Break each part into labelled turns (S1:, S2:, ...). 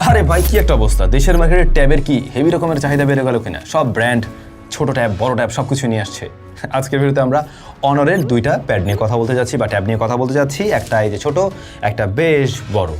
S1: আরে ভাই, কি একটা অবস্থা? দেশের মার্কেটে ট্যাবের কি হেভি রকমের চাহিদা বেড়ে গেল কিনা? সব ব্র্যান্ড ছোট ট্যাব বড় ট্যাব সব কিছু নিয়ে আসছে। আজকের ভিডিওতে আমরা অনরের দুইটা প্যাড নিয়ে কথা বলতে যাচ্ছি বা ট্যাব নিয়ে কথা বলতে যাচ্ছি। একটা এই যে ছোট, একটা বেশ বড়।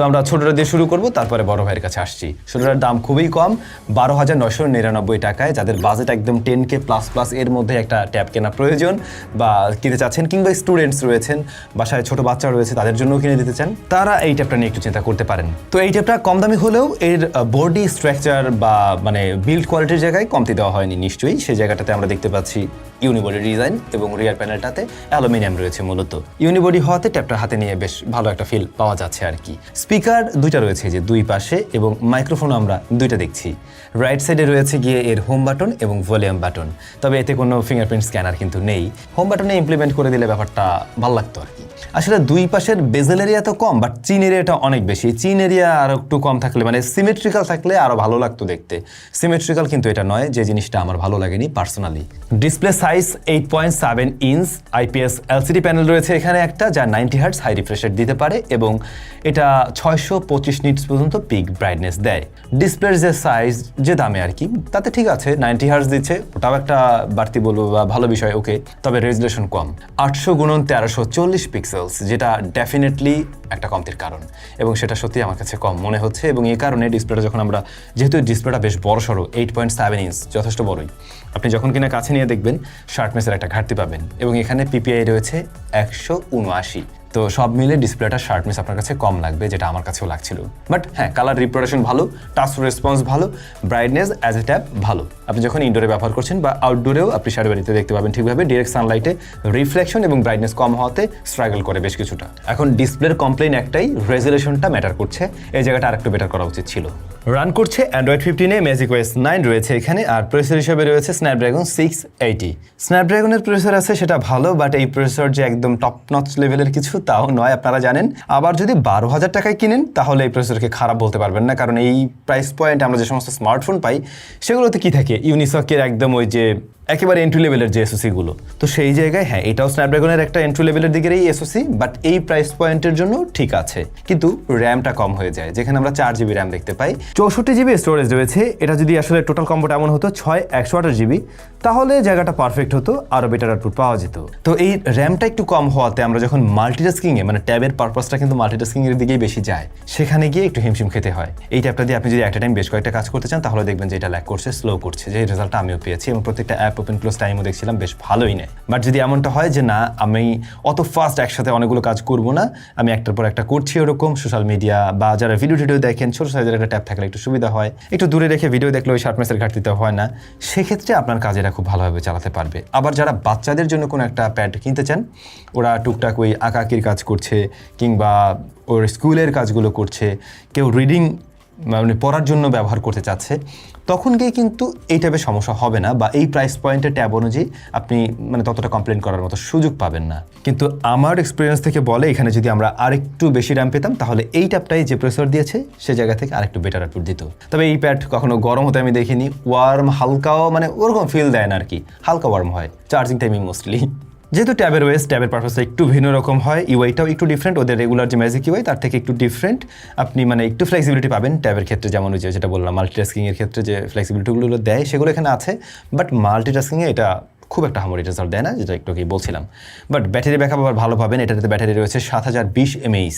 S1: তো আমরা ছোটটা দিয়ে শুরু করব, তারপরে বড় ভাইয়ের কাছে আসছি। ছোটটার দাম খুবই কম, বারো হাজার নশো নিরানব্বই টাকায়, যাদের বাজেট একদম টেন কে প্লাস প্লাস এর মধ্যে একটা ট্যাব কেনা প্রয়োজন বা কিনতে চাচ্ছেন কিংবা স্টুডেন্টস রয়েছেন, বাসায় ছোট বাচ্চা রয়েছে, তাদের জন্য কিনে দিতে চান, তারা এই ট্যাবটা নিয়ে একটু চিন্তা করতে পারেন। তো এই ট্যাবটা কম দামি হলেও এর বডি স্ট্রাকচার বা মানে বিল্ড কোয়ালিটির জায়গায় কমতি দেওয়া হয়নি, নিশ্চয়ই। সেই জায়গাটাতে আমরা দেখতে পাচ্ছি ইউনিবডি ডিজাইন এবং রিয়ার প্যানেলটাতে অ্যালুমিনিয়াম রয়েছে মূলত। ইউনিবডি হওয়াতে ট্যাপটা হাতে নিয়ে বেশ ভালো একটা ফিল পাওয়া যাচ্ছে আর কি। স্পিকার দুইটা রয়েছে যে দুই পাশে এবং মাইক্রোফোন আমরা দুইটা দেখছি। রাইট সাইডে রয়েছে গিয়ে এর হোম বাটন এবং ভলিউম বাটন তবে এতে কোনো ফিঙ্গারপ্রিন্ট স্ক্যানার কিন্তু নেই। হোম বাটনে ইমপ্লিমেন্ট করে দিলে ব্যাপারটা ভালো লাগতো আর কি। আসলে দুই পাশের বেজেল এরিয়া তো কম বাট চিন এরিয়াটা অনেক বেশি। চিন এরিয়া আরও একটু কম থাকলে মানে সিমেট্রিক্যাল থাকলে আরও ভালো লাগতো দেখতে। সিমেট্রিক্যাল কিন্তু এটা নয়, যে জিনিসটা আমার ভালো লাগেনি personally display size eight point seven inch IPS LCD panel রয়েছে এখানে একটা, যা নাইনটি হার্টস হাই রিফ্রেশের দিতে পারে এবং এটা ছয়শো পঁচিশ নিটস পর্যন্ত পিক ব্রাইটনেস দেয়। ডিসপ্লের যে সাইজ যে দামে আর কি, তাতে ঠিক আছে নাইনটি হার্টস দিচ্ছে, ওটাও একটা বাড়তি বলব বা ভালো বিষয় ওকে তবে রেজুলেশন কম। আটশো গুণন তেরোশো চল্লিশ পিক্সেলস যেটা ডেফিনেটলি একটা কমতির কারণ, এবং সেটা সত্যি আমার কাছে কম মনে হচ্ছে, এবং এই কারণে ডিসপ্লেটা যখন আমরা, যেহেতু ডিসপ্লেটা বেশ বড় সড়ো এইট পয়েন্ট সেভেন ইঞ্চ যথেষ্ট বড়ই, আপনি যখন কিনা কাছে নিয়ে দেখবেন শার্টনেসের একটা ঘাটতি পাবেন। এবং এখানে পিপিআই রয়েছে একশো উনআশি। তো সব মিলে ডিসপ্লেটা শার্টনেস আপনার কাছে কম লাগবে, যেটা আমার কাছেও লাগছিল। বাট হ্যাঁ কালার রিপ্রোডাকশন ভালো টাচ রেসপন্স ভালো ব্রাইটনেস অ্যাজ এ ট্যাপ ভালো। আপনি যখন ইনডোরে ব্যবহার করছেন বা আউটডোরেও আপনি শাড়ি বাড়িতে দেখতে পাবেন ঠিকভাবে ডিরেক্ট সানলাইটে রিফ্লেকশন এবং ব্রাইটনেস কম হওয়াতে স্ট্রাগল করে বেশ কিছুটা। এখন ডিসপ্লের কমপ্লেন একটাই রেজুলেশনটা ম্যাটার করছে, এই জায়গাটা আরেকটু বেটার করা উচিত ছিল। রান করছে অ্যান্ড্রয়েড ফিফটিনে ম্যাজিক ওয়েস নাইন রয়েছে এখানে, আর প্রসেসর হিসেবে রয়েছে স্ন্যাপড্রাগন সিক্স এইটি স্ন্যাপড্রাগনের প্রসেসর আছে, সেটা ভালো বাট এই প্রসেসর যে একদম টপ নচ লেভেলের কিছু তাও নয়, আপনারা জানেন। আবার যদি বারো হাজার টাকায় কিনেন, তাহলে এই প্রসেসরকে খারাপ বলতে পারবেন না। কারণ এই প্রাইস পয়েন্টে আমরা যে সমস্ত স্মার্টফোন পাই, সেগুলোতে কি থাকে? ইউনিসকের একদম ওই যে একেবারে এন্ট্রি লেভেলের যে এসওসি গুলো। তো সেই জায়গায় হ্যাঁ এটাও স্ন্যাপড্রাগনের একটা এন্ট্রি লেভেলের দিকের এই এসওসি বাট এই প্রাইস পয়েন্টের জন্য ঠিক আছে। কিন্তু র্যামটা কম হয়ে যায়, যেখানে আমরা চার জিবি র্যাম দেখতে পাই। চৌষট্টি জিবি স্টোরেজ রয়েছে। এটা যদি আসলে টোটাল কম্বোটা এমন হতো, ছয়, একশো আঠাশ জিবি তাহলে জায়গাটা পারফেক্ট হতো, আরও বেটার আউটপুট পাওয়া যেত। তো এই র্যামটা একটু কম হওয়াতে আমরা যখন মাল্টিটাস্কিংয়ে মানে ট্যাবের পারপাসটা কিন্তু মাল্টিটাস্কিং এর দিকেই বেশি যায়। সেখানে গিয়ে একটু হিমশিম খেতে হয়। এই ট্যাবটা দিয়ে আপনি যদি একটা টাইম বেশ কয়েকটা কাজ করতে চান, তাহলে দেখবেন যে এটা ল্যাক করছে স্লো করছে, যে রেজাল্টটা আমিও পেয়েছি এবং প্রত্যেকটা অ্যাপ ওপেন ক্লোজ টাইমও দেখছিলাম, বেশ ভালোই নেয়। বাট যদি এমনটা হয় যে না, আমি অত ফাস্ট একসাথে অনেকগুলো কাজ করব না, আমি একটার পর একটা করছি ওরকম সোশ্যাল মিডিয়া বা যারা ভিডিও টিডিও দেখেন, ছোট সাইজের একটা ট্যাব থাকলে একটু সুবিধা হয়। একটু দূরে রেখে ভিডিও দেখলে ওই শার্টনেসের ঘাটতিতে হয় না। সেক্ষেত্রে আপনার কাজেরা খুব ভালোভাবে চালাতে পারবে। আবার যারা বাচ্চাদের জন্য কোনো একটা প্যাড কিনতে চান, ওরা টুকটাক ওই আঁকাকির কাজ করছে কিংবা ওর স্কুলের কাজগুলো করছে, কেউ রিডিং মানে পড়ার জন্য ব্যবহার করতে চাচ্ছে, তখন গিয়ে কিন্তু এই টাইপের সমস্যা হবে না বা এই প্রাইস পয়েন্টের ট্যাব অনুযায়ী আপনি মানে ততটা কমপ্লেন করার মতো সুযোগ পাবেন না। কিন্তু আমার এক্সপিরিয়েন্স থেকে বলে এখানে যদি আমরা আরেকটু বেশি র্যাম পেতাম, তাহলে এই ট্যাবটাই যে প্রেসার দিয়েছে, সে জায়গা থেকে আরেকটু বেটার আউটপুট দিত। তবে এই প্যাড কখনো গরম হতে আমি দেখিনি ওয়ার্ম হালকাও মানে ওরকম ফিল দেয় না আর কি হালকা ওয়ার্ম হয় চার্জিং টাইমিং মোস্টলি যেহেতু ট্যাবের ওয়েস ট্যাবের পারপাসটা একটু ভিন্ন রকম হয় ইউআইটাও একটু ডিফারেন্ট ওদের রেগুলার যে ম্যাজিক ইউআই তার থেকে একটু ডিফারেন্ট আপনি মানে একটু ফ্লেক্সিবিলিটি পাবেন ট্যাবের ক্ষেত্রে, যেমন ওই যেটা বললাম মাল্টিটাস্কিংয়ের ক্ষেত্রে যে ফ্লেক্সিবিলিটিগুলো দেয়, সেগুলো এখানে আছে। বাট মাল্টিটাস্কিংয়ে এটা খুব একটা হামরি রেজাল্ট দেয় না, যেটা একটু কি বলছিলাম। বাট ব্যাটারি ব্যাকআপ আবার ভালো পাবেন, এটাতে ব্যাটারি রয়েছে সাত হাজার বিশ এমএইচ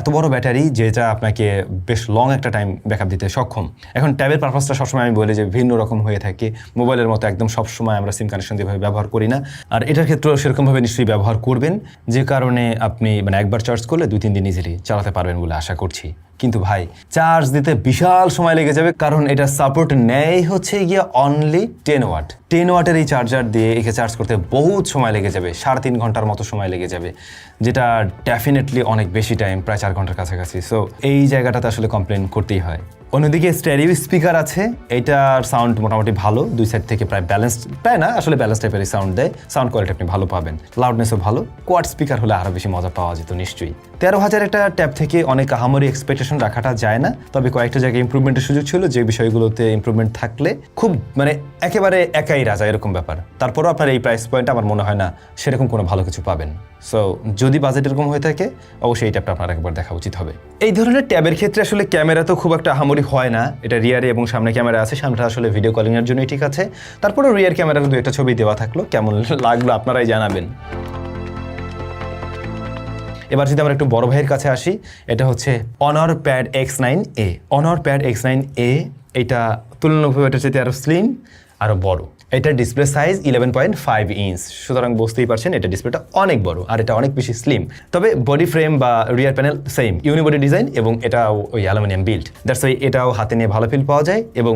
S1: এত বড় ব্যাটারি যেটা আপনাকে বেশ লং একটা টাইম ব্যাকআপ দিতে সক্ষম। এখন ট্যাবের পারপাসটা সবসময় আমি বলি যে ভিন্ন রকম হয়ে থাকে। মোবাইলের মতো একদম সবসময় আমরা সিম কানেকশন দিয়েভাবে ব্যবহার করি না। আর এটার ক্ষেত্রেও সেরকমভাবে নিশ্চয়ই ব্যবহার করবেন, যে কারণে আপনি মানে একবার চার্জ করলে দুই, তিন দিন ইজিলি চালাতে পারবেন বলে আশা করছি। কিন্তু ভাই চার্জ দিতে বিশাল সময় লেগে যাবে, কারণ এটা সাপোর্ট নেয় হচ্ছে গিয়ে অনলি টেন ওয়াট টেন ওয়াটের এই চার্জার দিয়ে একে চার্জ করতে বহুত সময় লেগে যাবে, সাড়ে তিন ঘণ্টার মতো সময় লেগে যাবে, যেটা ডেফিনেটলি অনেক বেশি টাইম প্রায় চার ঘণ্টার কাছাকাছি। সো এই জায়গাটাতে আসলে কমপ্লেন করতেই হয়। অন্যদিকে স্টেরিও স্পিকার আছে। এটার সাউন্ড মোটামুটি ভালো, দুই সাইড থেকে প্রায় ব্যালেন্সড প্রায় না, আসলে ব্যালেন্স টাইপেরই সাউন্ড দেয়। সাউন্ড কোয়ালিটি আপনি ভালো পাবেন। লাউডনেসও ভালো। কোয়াড স্পিকার হলে আরও বেশি মজা পাওয়া যেত নিশ্চয়ই। তেরো হাজার একটা ট্যাব থেকে অনেক আহামরি এক্সপেকটেশন রাখাটা যায় না। তবে কয়েকটা জায়গায় ইম্প্রুভমেন্টের সুযোগ ছিল, যে বিষয়গুলোতে ইম্প্রুভমেন্ট থাকলে খুব মানে একেবারে একাই রাজা, এরকম ব্যাপার। তারপরও আপনার এই প্রাইস পয়েন্ট আমার মনে হয় না সেরকম কোনো ভালো কিছু পাবেন। সো যদি বাজেট এরকম হয়ে থাকে, অবশ্যই এই ট্যাবটা আপনার একবার দেখা উচিত হবে। এই ধরনের ট্যাবের ক্ষেত্রে আসলে ক্যামেরা তো খুব একটা আহামরি হয় না। এটা রিয়ারে এবং সামনে ক্যামেরা আছে। সামনেটা আসলে ভিডিও কলিং এর জন্যই ঠিক আছে। তারপরে রিয়ার ক্যামেরা দু একটা ছবি দেওয়া থাকল। কেমন লাগল আপনারাই জানাবেন। এবার যদি আমরা একটু বড় ভাইয়ের কাছে আসি, এটা হচ্ছে Honor pad X nine A Honor pad X nine A এটা তুলনামূলকভাবে এটা চাইতে আরও স্লিম আরও বড়। এটার display size eleven point five inch সুতরাং বুঝতেই পারছেন, এটা ডিসপ্লেটা অনেক বড় আর এটা অনেক বেশি স্লিম তবে বডি ফ্রেম বা rear panel same unibody design এবং এটাও ওই অ্যালুমিনিয়াম বিল্ড দ্যাটস ওই এটাও হাতে নিয়ে ভালো ফিল পাওয়া যায় এবং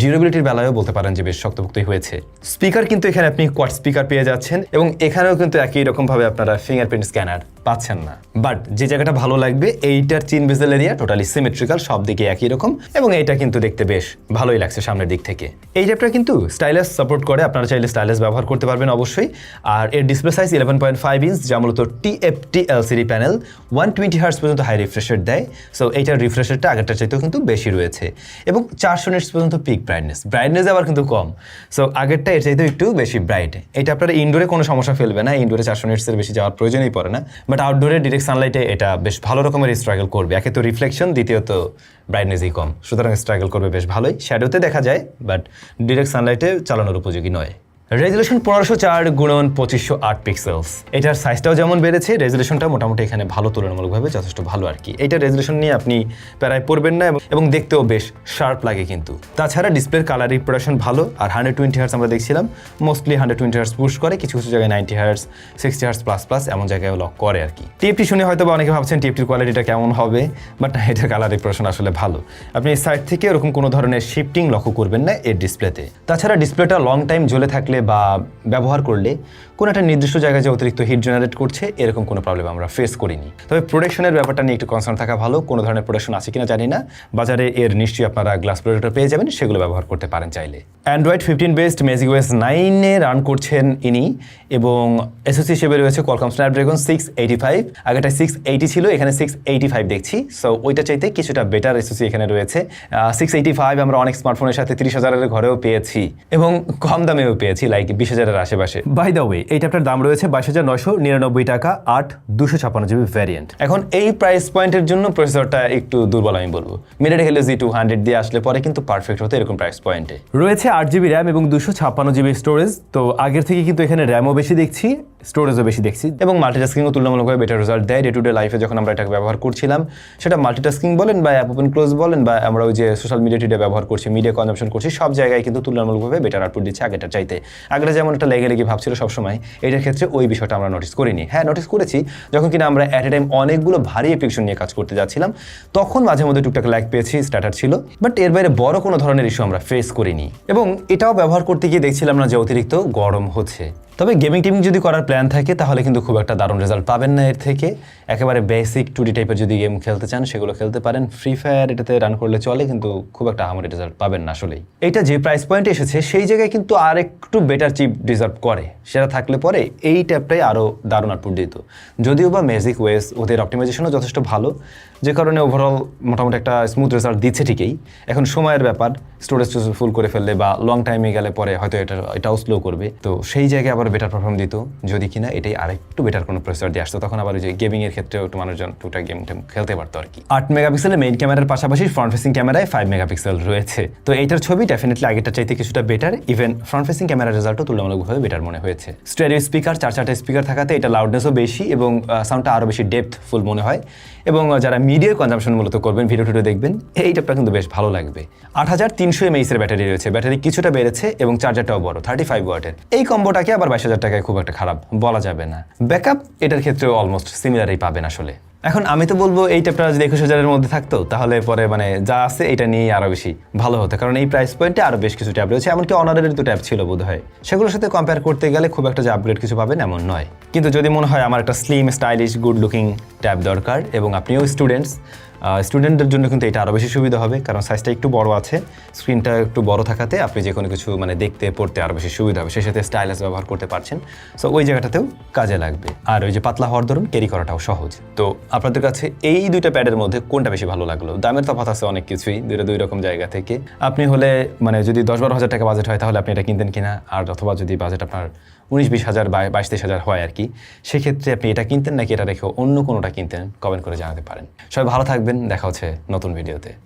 S1: ডিউরেবিলিটির বেলায়ও বলতে পারেন যে বেশ শক্তপোক্তই হয়েছে। স্পিকার কিন্তু এখানে আপনি কোয়াড স্পিকার পেয়ে যাচ্ছেন এবং এখানেও কিন্তু একই রকমভাবে আপনারা ফিঙ্গারপ্রিন্ট স্ক্যানার পাচ্ছেন না। বাট যে জায়গাটা ভালো লাগবে, এইটার চিন বেজেল এরিয়া টোটালি সিমেট্রিক্যাল সব দিকে একই রকম এবং এইটা কিন্তু দেখতে বেশ ভালোই লাগছে সামনের দিক থেকে। এই ট্যাবটা কিন্তু স্টাইলাস সাপোর্ট করে আপনারা চাইলে স্টাইলাস ব্যবহার করতে পারবেন অবশ্যই। আর এর display size eleven point five inch যা মূলত TFT LCD panel one twenty hertz পর্যন্ত হাই রিফ্রেশার দেয়। সো এইটার রিফ্রেশারটা আগেরটার চাইতেও কিন্তু বেশি রয়েছে। এবং চারশো নিটস পর্যন্ত পিক ব্রাইটনেস ব্রাইটনেস আবার কিন্তু কম। সো আগেরটা এর চাইতেও একটু বেশি ব্রাইট এটা আপনার ইনডোরে কোনো সমস্যা ফেলবে না। ইনডোরে চারশো নিটসের বেশি যাওয়ার প্রয়োজনই পড়ে না। বাট আউটডোরে ডিরেক্ট সানলাইটে এটা বেশ ভালো রকমের স্ট্রাগল করবে। একে তো রিফ্লেকশন দ্বিতীয়ত ব্রাইটনেসই কম। সুতরাং স্ট্রাগল করবে বেশ ভালোই। শ্যাডোতে দেখা যায় বাট ডিরেক্ট সানলাইটে চালানোর উপযোগী নয়। রেজলিউশন পনেরোশো চার গুণন পঁচিশশো আট পিক্সেলস এটার সাইজটাও যেমন বেড়েছে রেজলিউশনটা মোটামুটি এখানে ভালো, তুলনামূলকভাবে যথেষ্ট ভালো আর কি। এটা রেজলিউশন নিয়ে আপনি প্যারায় পড়বেন না এবং- দেখতেও বেশ শার্প লাগে কিন্তু। তাছাড়া ডিসপ্লের কালার রিপ্রোডাকশন ভালো, আর হান্ড্রেড টোয়েন্টি হার্স আমরা দেখছিলাম mostly hundred twenty hertz push করে, কিছু কিছু জায়গায় ninety hertz sixty hertz plus plus এমন জায়গায় লক করে আর কি। টিএফটি শুনে হয়তো বা অনেকে ভাবছেন টিএফটির কোয়ালিটিটা কেমন হবে? বাট এটার কালার রিপ্রোডাকশন আসলে ভালো। আপনি সাইড থেকে এরকম কোনো ধরনের শিফটিং লক্ষ্য করবেন না এর ডিসপ্লেতে তাছাড়া ডিসপ্লেটা লং টাইম জ্বলে থাকলে বা ব্যবহার করলে কোনো একটা নির্দিষ্ট জায়গায় যে অতিরিক্ত হিট জেনারেট করছে, এরকম কোনো প্রবলেম আমরা ফেস করিনি। তবে প্রোডাকশনের ব্যাপারটা নিয়ে একটু কনসার্ন থাকা ভালো, কোনো ধরনের প্রোডাকশন আছে কিনা জানি না। বাজারে এর নিশ্চয়ই আপনারা গ্লাস প্রোটেক্টর পেয়ে যাবেন, সেগুলো ব্যবহার করতে পারেন চাইলে। Android fifteen based magic OS নাইনে রান করছেন ইনি, এবং এসওসি হিসেবে রয়েছে Qualcomm Snapdragon six eighty five আগেটা six eighty ছিল, এখানে সিক্স এইটি ফাইভ দেখছি। সো ওইটা চাইতে কিছুটা বেটার এসওসি এখানে রয়েছে। সিক্স এইটি ফাইভ আমরা অনেক স্মার্টফোনের সাথে তিরিশ হাজারের ঘরেও পেয়েছি, এবং কম দামেও পেয়েছি লাইক বিশ হাজারের আশেপাশে। বাই দ্য ওয়ে এই ট্যাবটার দাম রয়েছে বাইশ হাজার নয়শো নিরানব্বই টাকা আট দুশো ছাপ্পান্ন জিবি ভ্যারিয়েন্ট এখন এই প্রাইস পয়েন্টের জন্য প্রসেসরটা একটু দুর্বল আমি বলব। মিডেড হেলে জি টু হান্ড্রেড দিয়ে আসলে পরে কিন্তু পারফেক্ট হতো এরকম প্রাইস পয়েন্টে রয়েছে আট জিবি র্যাম এবং দুশো ছাপ্পান্ন জিবি স্টোরেজ তো আগের থেকে কিন্তু এখানে র্যামও বেশি দেখছি। স্টোরেজও বেশি দেখছি এবং মাল্টিটাস্কিংও তুলনামূলকভাবে বেটার রেজাল্ট দেয় ডে টু ডে লাইফে যখন আমরা এটাকে ব্যবহার করছিলাম। সেটা মাল্টিটাস্কিং বলেন বা অ্যাপ ওপেন ক্লোজ বলেন বা আমরা ওই যে সোশ্যাল মিডিয়া টিডিয়া ব্যবহার করছি মিডিয়া কনজামশন করছি, সব জায়গায় কিন্তু তুলনামূলকভাবে বেটার আউটপুট দিচ্ছে আগেটা চাইতে। আগেটা যেমন একটা লেগে লেগে ভাবছিল সবসময়, এটার ক্ষেত্রে ওই বিষয়টা আমরা নোটিস করিনি। হ্যাঁ নোটিস করেছি, যখন কিনা আমরা অ্যাট এ টাইম অনেকগুলো ভারী অ্যাপ্লিকেশন নিয়ে কাজ করতে যাচ্ছিলাম, তখন মাঝে মধ্যে টুকটাক ল্যাগ পেয়েছি স্টার্টার ছিল বাট এর বাইরে বড় কোনো ধরনের ইস্যু আমরা ফেস করিনি। এবং এটাও ব্যবহার করতে গিয়ে দেখছিলাম না যে অতিরিক্ত গরম হচ্ছে। তবে গেমিং টিমিং যদি করার প্ল্যান থাকে, তাহলে কিন্তু খুব একটা দারুণ রেজাল্ট পাবেন না এর থেকে। একেবারে বেসিক টু ডি টাইপের যদি গেম খেলতে চান, সেগুলো খেলতে পারেন। ফ্রি ফায়ার এটাতে রান করলে চলে, কিন্তু খুব একটা আমাদের রেজাল্ট পাবেন না আসলেই। এইটা যে প্রাইস পয়েন্টে এসেছে, সেই জায়গায় কিন্তু আর একটু বেটার চিপ ডিজার্ভ করে। সেটা থাকলে পরে এই ট্যাপটাই আরও দারুণ আউটপুট দিত। যদিও বা ম্যাজিক ওয়েস ওদের অপটিমাইজেশনও যথেষ্ট ভালো, যে কারণে ওভারঅল মোটামুটি একটা স্মুথ রেজাল্ট দিচ্ছে ঠিকই। এখন সময়ের ব্যাপার স্টোরেজ টোরেজ ফুল করে ফেললে বা লং টাইমে গেলে পরে হয়তো এটা, এটাও স্লো করবে। তো সেই জায়গায় আবার বেটার পারফর্ম দিত। যদি কিনা এটাই আরেকটু বেটার কোনো প্রসেসর দিয়ে আসতো, তখন আবার ওই যে গেমিং এর ক্ষেত্রেও একটু মানুষজন টুটা গেম টেম খেলতে পারতো আর কি। আট মেগাপিক্সেলের মেইন ক্যামেরার পাশাপাশি ফ্রন্ট ফেসিং ক্যামেরায় ফাইভ মেগাপিক্সেল রয়েছে। তো এইটার ছবি ডেফিনেটলি আগেরটা চাইতে কিছুটা বেটার ইভেন ফ্রন্ট ফেসিং ক্যামেরার রেজাল্টও তুলনামূলকভাবে বেটার মনে হয়েছে। স্টেরিও স্পিকার চার চারটা স্পিকার থাকাতে এটা লাউডনেসও বেশি এবং সাউন্ডটা আরও বেশি ডেপথ ফুল মনে হয়। এবং যারা মিডিয়ার কনজামশন মূলত করবেন ভিডিও টিডিও দেখবেন এইটা কিন্তু বেশ ভালো লাগবে। আট হাজার তিনশো এমএইচের ব্যাটারি রয়েছে। ব্যাটারি কিছুটা বেড়েছে এবং চার্জারটাও বড় থার্টি ফাইভ ওয়াটের। এই কম্বোটাকে আবার বাইশ হাজার টাকায় খুব একটা খারাপ বলা যাবে না। ব্যাকআপ এটার ক্ষেত্রেও অলমোস্ট সিমিলারই পাবেন আসলে। এখন আমি তো বলব, এই ট্যাপটা যদি একুশ হাজারের মধ্যে থাকতো, তাহলে পরে মানে যা আছে এটা নিয়েই আরও বেশি ভালো হতো। কারণ এই প্রাইস পয়েন্টে আরও বেশ কিছু ট্যাব রয়েছে, এমনকি অনারের তো ট্যাব ছিল বোধ হয় সেগুলোর সাথে কম্পেয়ার করতে গেলে খুব একটা যে আপগ্রেড কিছু পাবেন এমন নয়। কিন্তু যদি মনে হয় আমার একটা slim stylish good looking tab দরকার এবং আপনিও স্টুডেন্টস স্টুডেন্টদের জন্য কিন্তু এটা আরও বেশি সুবিধা হবে, কারণ সাইজটা একটু বড় আছে স্ক্রিনটা একটু বড় থাকাতে আপনি যে কোনো কিছু মানে দেখতে, পড়তে আরও বেশি সুবিধা হবে। সেই সাথে স্টাইলাস ব্যবহার করতে পারছেন। সো ওই জায়গাটাতেও কাজে লাগবে। আর ওই যে পাতলা হওয়ার ধরুন ক্যারি করাটাও সহজ। তো আপনাদের কাছে এই দুইটা প্যাডের মধ্যে কোনটা বেশি ভালো লাগল? দামের তফাৎ আছে অনেক কিছুই, দুইটা দুই রকম জায়গা থেকে। আপনি হলে মানে যদি দশ বারো হাজার টাকা বাজেট হয়, তাহলে আপনি এটা কিনতেন কিনা? আর অথবা যদি বাজেট আপনার উনিশ বিশ হাজার বা বাইশ তেইশ হাজার হয় আর কি, সেক্ষেত্রে আপনি এটা কিনতেন নাকি এটা রেখে অন্য কোনোটা কিনতেন? কমেন্ট করে জানাতে পারেন। সবাই ভালো থাকবেন দেখা হচ্ছে নতুন ভিডিওতে